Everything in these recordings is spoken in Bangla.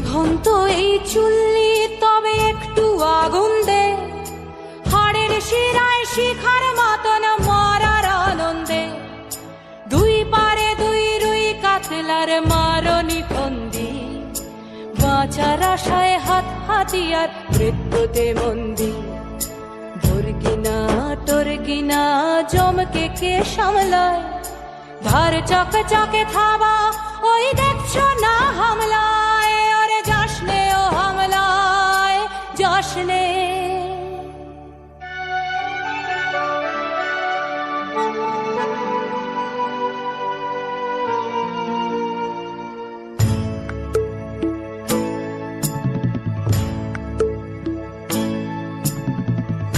নিভন্ত এই চুল্লি, তবে একটু আগুন দে। হাড়ের শিরায় শিখার মতন মরার আনন্দে। দুই পারে দুই রুই কাতলার মারনি ফন্দি। বাঁচার আশায় হাত হাতিয়ার মৃত্যুতে মন্দি তোর কিনা তোর কিনা, জমকে কে সামলায়? ধার চকে চকে থাবা, ওই দেখছ না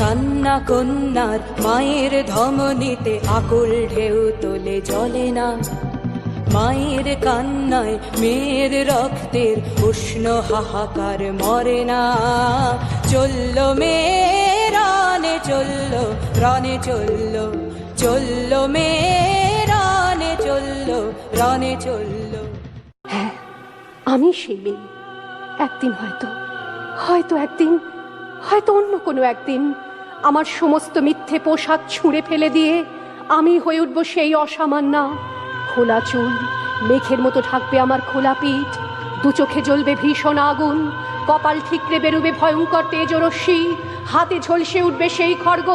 কান্না কন্যার মায়ের ধমনীতে আকুল ঢেউ তোলে, জলে না। মায়ের কান্নায় মেয়ের রক্তের উষ্ণ হাহাকার মরে না। চলল মেয়ে রানে চলল রানে চলল। চলল মেয়ে রানে চলল রানে চলল। হ্যাঁ আমি সেই মেয়ে। একদিন হয়তো হয়তো একদিন, হয়তো অন্য কোনো একদিন আমার সমস্ত মিথ্যে পোশাক ছুঁড়ে ফেলে দিয়ে আমি হয়ে উঠব সেই অসামান্যা খোলা চুল, মেঘের মতো ঢাকবে আমার খোলা পিঠ, দু চোখে জ্বলবে ভীষণ আগুন, কপাল ঠিকরে বেরোবে ভয়ঙ্কর তেজরশ্মি, হাতে ঝলসে উঠবে সেই খড়গ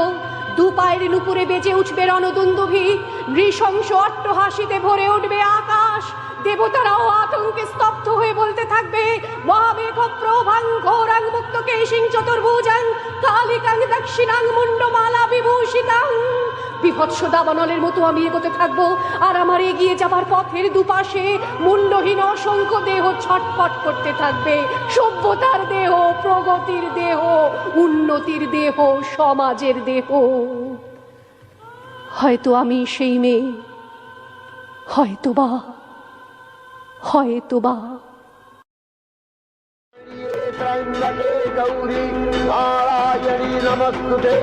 দু পায়ের নুপুরে বেজে উঠবে রণদুন্দুভি, নৃশংস অট্টহাসিতে ভরে উঠবে আকাশ, দেবতারাও আতঙ্কে স্তব্ধ হয়ে বলতে থাকবে মহাবেগ প্রভাং ঘোরাং মুক্ত কেশিং চতুর্ভুজাং কালিকাং দক্ষিণাং মুন্ডমালা বিভূষিতাং। বিভৎস দাবানলের মতো আমি এগোতে থাকব, আর আমার এগিয়ে যাবার পথের দুপাশে মুন্ডহীন অসংখ্য দেহ ছটপট করতে থাকবে। সভ্যতার দেহ, প্রগতির দেহ, উন্নতির দেহ, সমাজের দেহ। হয়তো আমি সেই মেয়ে হয়তো বা হয়তো বা నారాయణకే గౌరీ నారాయణి నమస్తుతే